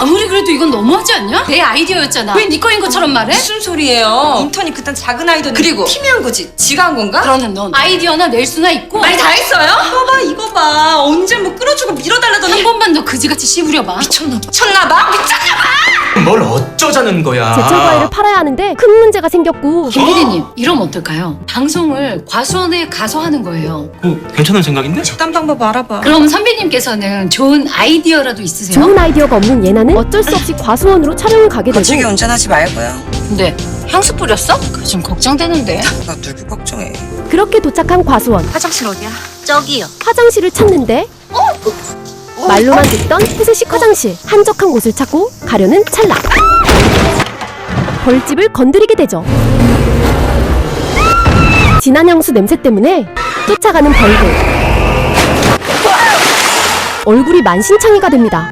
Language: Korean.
아무리 그래도 이건 너무하지 않냐? 내 아이디어였잖아. 왜 네 거인 것처럼 말해? 무슨 소리예요? 인턴이 그딴 작은 아이디어 그리고 팀이한 거지. 지가 한 건가? 그러는 넌 아이디어나 낼 수나 있고 말이 다 했어요? 이거 봐 이거 봐 언제 뭐 끌어주고 밀어달라더니 한 번만 더 그지같이 씨부려봐. 미쳤나 봐 미쳤나 봐? 미쳤나 봐? 뭘 어쩌자는 거야? 제철 과일을 팔아야 하는데 큰 문제가 생겼고 김 PD님, 이러면 어떨까요? 방송을 과수원에 가서 하는 거예요. 어, 괜찮은 생각인데? 딴 방법 알아봐 그럼 선배님께서는 좋은 아이디어라도 있으세요? 좋은 아이디어가 없는 예나는 어쩔 수 없이 과수원으로 촬영을 가게 거칠게 되고 운전하지 말고요 근데 향수 뿌렸어? 그좀 걱정되는데. 나 누구 걱정해 그렇게 도착한 과수원 화장실 어디야? 저기요. 화장실을 찾는데 말로만 듣던 푸세식 화장실. 한적한 곳을 찾고 가려는 찰나. 벌집을 건드리게 되죠. 진한 향수 냄새 때문에 쫓아가는 벌들. 얼굴이 만신창이가 됩니다